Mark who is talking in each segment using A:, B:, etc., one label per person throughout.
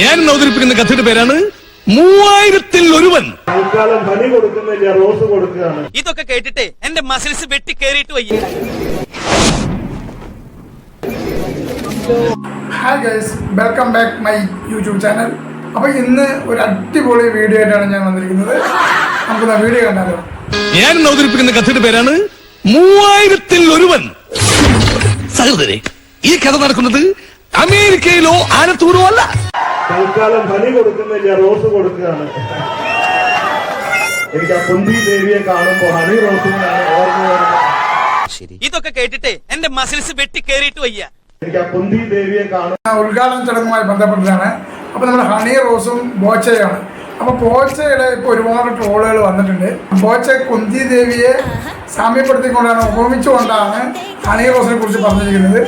A: ഞാൻ അവതരിപ്പിക്കുന്ന കഥയുടെ പേരാണ് മൂവായിരത്തിൽ ഒരുവൻ.
B: റോസ് കൊടുക്കുകയാണ്.
C: ഇതൊക്കെ കേട്ടിട്ട് എന്റെ മസിൽസ് വെട്ടി കേറിയിട്ട് വയ്യ.
D: Hi guys welcome back my YouTube channel അപ്പൊ ഇന്ന് ഒരു അടിപൊളി വീഡിയോ ആയിട്ടാണ് ഞാൻ വന്നിരിക്കുന്നത്. നമുക്ക് വീഡിയോ കണ്ടാലോ?
A: ഞാൻ അവതരിപ്പിക്കുന്ന കഥയുടെ പേരാണ് മൂവായിരത്തിൽ ഒരുവൻ. സഹോദരി ഈ കഥ നടക്കുന്നത് അമേരിക്കയിലോ ആനത്തൂരോ അല്ല
B: തൽക്കാലം ബലി കൊടുക്കുന്നില്ല റോസ് കൊടുക്കുകയാണ്. എനിക്ക് ആ കുന്തി ദേവിയെ കാണുമ്പോ ഹണി റോസിനെയാണ് ഓർമ്മ വരുന്നത്.
C: ഇതൊക്കെ കേട്ടിട്ട് എന്റെ മസിൽസ് വെട്ടി കയറിയിട്ട് വയ്യ.
B: എനിക്ക് ആ കുന്തി ദേവിയെ കാണും
D: ഉദ്ഘാടന ചടങ്ങുമായി ബന്ധപ്പെട്ടതാണ് അപ്പോൾ നമ്മുടെ ഹണി റോസും ബോച്ചയാണ്. അപ്പോൾ പോച്ചയുടെ ഇപ്പൊ ഒരുപാട് ട്രോളുകൾ വന്നിട്ടുണ്ട്. പോച്ച കുന്തി ദേവിയെ സാമ്യപ്പെടുത്തിക്കൊണ്ടാണ് ഉപമിച്ചുകൊണ്ടാണ് ഹണി റോസിനെ കുറിച്ച് പറഞ്ഞിരിക്കുന്നത്.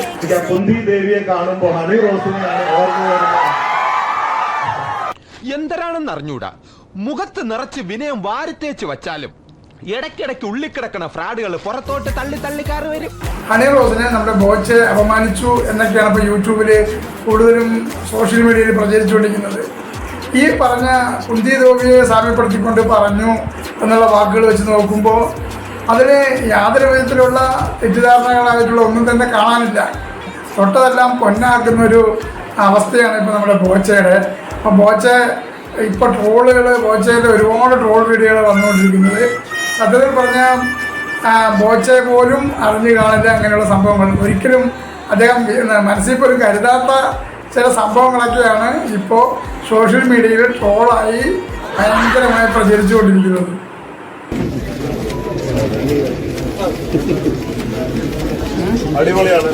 B: കുന്തി ദേവിയെ കാണുമ്പോൾ ഹണി റോസിനെയാണ്
E: എന്തരാണെന്ന് അറിഞ്ഞൂടാ. മുഖത്ത് നിറച്ച് വിനയം വാരിത്തേച്ച് വച്ചാലും ഇടയ്ക്കിടയ്ക്ക് ഉള്ളിക്കിടക്കണ ഫ്രാഡുകൾ പുറത്തോട്ട് തള്ളി തള്ളിക്കാർ വരും.
D: ഹണി റോസിനെ നമ്മുടെ ബോച്ചെ അപമാനിച്ചു എന്നൊക്കെയാണ് ഇപ്പോൾ യൂട്യൂബിൽ കൂടുതലും സോഷ്യൽ മീഡിയയിൽ പ്രചരിച്ചുകൊണ്ടിരിക്കുന്നത്. ഈ പറഞ്ഞ കുന്തി ദേവിയെ സാമ്യപ്പെടുത്തിക്കൊണ്ട് പറഞ്ഞു എന്നുള്ള വാക്കുകൾ വെച്ച് നോക്കുമ്പോൾ അതിന് യാതൊരു വിധത്തിലുള്ള തെറ്റിദ്ധാരണകളായിട്ടുള്ള ഒന്നും തന്നെ കാണാനില്ല. തൊട്ടതെല്ലാം പൊന്നാക്കുന്ന ഒരു അവസ്ഥയാണ് ഇപ്പോൾ നമ്മുടെ ബോച്ചയുടെ. അപ്പോൾ ബോച്ച ഇപ്പോൾ ട്രോളുകൾ ബോച്ചയുടെ ഒരുപാട് ട്രോൾ വീഡിയോകൾ വന്നുകൊണ്ടിരിക്കുന്നത്. സത്യത്തിൽ പറഞ്ഞാൽ ബോച്ചെ പോലും അറിഞ്ഞു കാണില്ല അങ്ങനെയുള്ള സംഭവങ്ങൾ. ഒരിക്കലും അദ്ദേഹം മനസ്സിൽ പോലും കരുതാത്ത ചില സംഭവങ്ങളൊക്കെയാണ് ഇപ്പോൾ സോഷ്യൽ മീഡിയയിൽ ട്രോളായി ഭയങ്കരമായി പ്രചരിച്ചുകൊണ്ടിരിക്കുന്നത്.
B: അടിപൊളിയാണ്.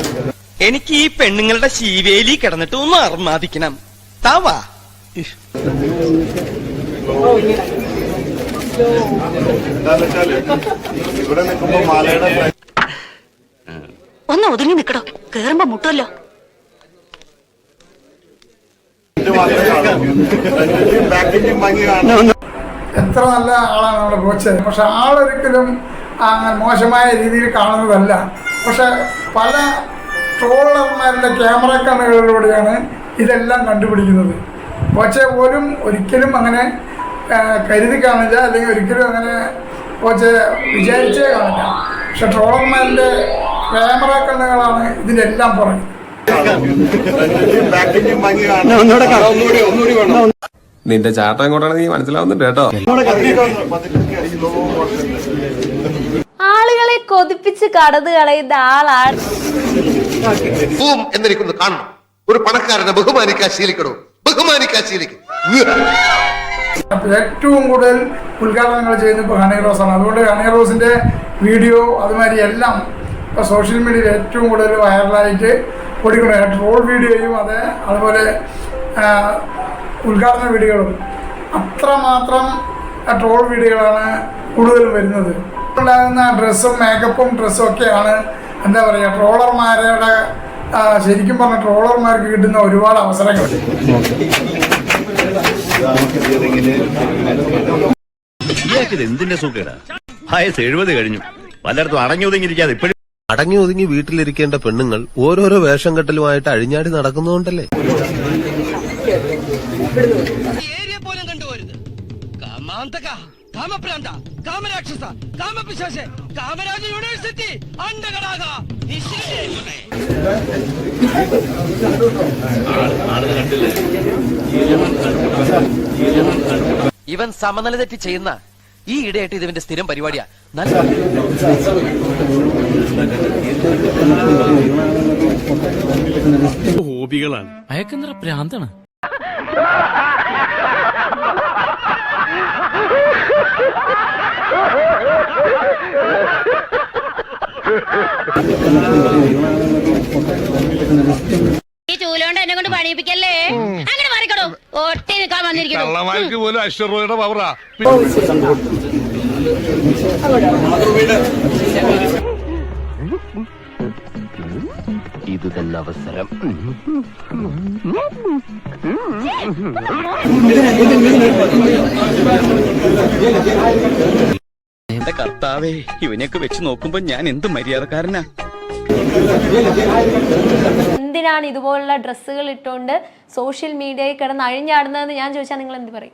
C: എനിക്ക് ഈ പെണ്ണുങ്ങളുടെ ശീവേലി കിടന്നിട്ട് ഒന്ന് അർമാദിക്കണം. താവാ
F: ഒന്ന് ഒതുങ്ങി നിക്കടോ. കേറുമ്പോ മുട്ടുമല്ലോ.
D: എത്ര നല്ല ആളാണ് നമ്മുടെ കോച്ച് പക്ഷെ ആളൊരിക്കലും അങ്ങനെ മോശമായ രീതിയിൽ കാണുന്നതല്ല. പക്ഷെ പല ട്രോളർമാരുടെ ക്യാമറ കണ്ണുകളിലൂടെയാണ് ഇതെല്ലാം കണ്ടുപിടിക്കുന്നത്. കോച്ചെ പോലും ഒരിക്കലും അങ്ങനെ കരുതി കാണില്ല. അല്ലെങ്കിൽ ഒരിക്കലും അങ്ങനെ ബോച്ചെ വിചാരിച്ചേ കാണില്ല. പക്ഷെ ട്രോളർമാരുടെ ക്യാമറ കണ്ണുകളാണ്
B: ഭംഗി കാണും
G: നിന്റെ ചാട്ടം എങ്ങോട്ടാണ് നീ മനസ്സിലാവുന്നുണ്ട് കേട്ടോ.
H: ആളുകളെ കൊതിപ്പിച്ച് കടന്നു കളയുന്ന ആളാണ്.
I: എന്നിരിക്കുന്നു കാണണം. ഒരു പണക്കാരനെ ബഹുമാനിക്കാൻ ശീലിക്കണോ? ബഹുമാനിക്കാൻ ശീലിക്കും.
D: ഏറ്റവും കൂടുതൽ ഉദ്ഘാടനങ്ങൾ ചെയ്യുന്നത് ഇപ്പോൾ ഹണി റോസാണ്. അതുകൊണ്ട് ഹണി റോസിന്റെ വീഡിയോ അതുമാതിരി എല്ലാം ഇപ്പോൾ സോഷ്യൽ മീഡിയയിൽ ഏറ്റവും കൂടുതൽ വൈറലായിട്ട് ഓടിക്കുന്നത് ട്രോൾ വീഡിയോയും അതെ അതുപോലെ ഉദ്ഘാടന വീഡിയോകളും. അത്രമാത്രം ട്രോൾ വീഡിയോകളാണ് കൂടുതലും വരുന്നത്. ഉണ്ടാകുന്ന ഡ്രസ്സും മേക്കപ്പും ഡ്രസ്സും ഒക്കെയാണ് എന്താ പറയുക ട്രോളർമാരുടെ ശരിക്കും പറഞ്ഞ ട്രോളർമാർക്ക് കിട്ടുന്ന ഒരുപാട് അവസരങ്ങൾ.
J: എന്തിന്റെ സുഖേടാ വയസ്സ് എഴുപത് കഴിഞ്ഞു. പലയിടത്തും അടഞ്ഞു ഒതുങ്ങിയിരിക്കാതെ
G: അടങ്ങി ഒതുങ്ങി വീട്ടിലിരിക്കേണ്ട പെണ്ണുങ്ങൾ ഓരോരോ വേഷം കെട്ടലുമായിട്ട് അഴിഞ്ഞാടി നടക്കുന്നതുകൊണ്ടല്ലേ?
C: ഏരിയ പോലും കണ്ടുപോരുത്. കാമാന്തക കാമപ്രാന്ത കാമരാക്ഷസ കാമപിശാശ കാമരാജ യൂണിവേഴ്സിറ്റി അണ്ടകടാക ഇവൻ സമനില തെറ്റി ചെയ്യുന്ന ഈ ഇടയായിട്ട് ഇതിന്റെ സ്ഥിരം പരിപാടിയാ. നല്ല
A: ഹോബികളാണ്.
C: അയക്കെന്തറ പ്രാന്താണ്?
F: ഈ ചൂലോണ്ട് എന്നെ കൊണ്ട് പണിയിപ്പിക്കല്ലേ മാറിക്കടോ ഒട്ടി നിൽക്കാൻ വന്നിരിക്കുന്നു.
A: കള്ളമാർക്ക് പോലും അശ്വറോയുടെ പവറാ
J: ഇത് തന്നെ അവസരം.
C: എന്റെ കർത്താവേ ഇവനെയൊക്കെ വെച്ച് നോക്കുമ്പോ ഞാൻ എന്ത് മര്യാദക്കാരനാ?
H: എന്തിനാണ് ഇതുപോലുള്ള ഡ്രസ്സുകൾ ഇട്ടുകൊണ്ട് സോഷ്യൽ മീഡിയയിൽ കിടന്ന് അഴിഞ്ഞാടുന്നതെന്ന് ഞാൻ ചോദിച്ചാൽ നിങ്ങൾ എന്ത് പറയും?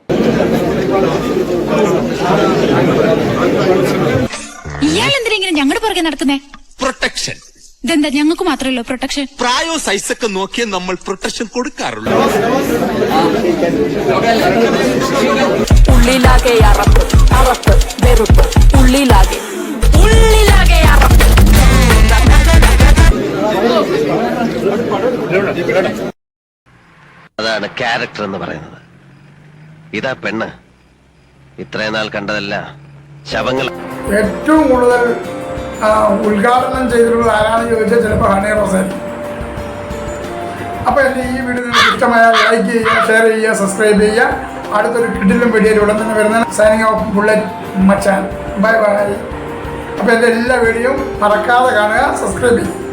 K: ഇയാൾ എന്തിനാ ഇങ്ങനെ ഞങ്ങളുടെ പുറകെ നടക്കുന്നേ?
E: പ്രൊട്ടക്ഷൻ
K: ഇതെന്താ ഞങ്ങൾക്ക് മാത്രമേ ഉള്ളൂ പ്രൊട്ടക്ഷൻ
E: പ്രായോ സൈസൊക്കെ നോക്കിയേ നമ്മൾ പ്രൊട്ടക്ഷൻ കൊടുക്കാറുള്ളൂ.
K: ഉള്ളിലാകെ അറപ്പ് അറപ്പ് വെറുപ്പ്. ഉള്ളിലാകെ
I: അതാണ് ക്യാരക്ടർ എന്ന് പറയുന്നത്. ഇതാ പെണ്ണ്. ഇത്രയും നാൾ കണ്ടതല്ല ശവങ്ങൾ
D: ഏറ്റവും കൂടുതൽ ഉദ്ഘാടനം ചെയ്തിട്ടുള്ളത് ആരാണെന്ന് ചോദിച്ചാൽ ചിലപ്പോൾ ഹണി റോസൻ അപ്പോൾ എന്റെ ഈ വീഡിയോ നിങ്ങൾക്ക് ഇഷ്ടമായാൽ ലൈക്ക് ചെയ്യുക ഷെയർ ചെയ്യുക സബ്സ്ക്രൈബ് ചെയ്യുക. അടുത്തൊരു കിഡിലും വീഡിയോയിൽ ഉടൻ തന്നെ വരുന്ന സൈനിങ് ഓഫ് ബുള്ളറ്റ് മച്ചാൻ ബൈ ബൈ അപ്പോൾ എന്റെ എല്ലാ വീഡിയോയും മറക്കാതെ കാണുക സബ്സ്ക്രൈബ് ചെയ്യുക.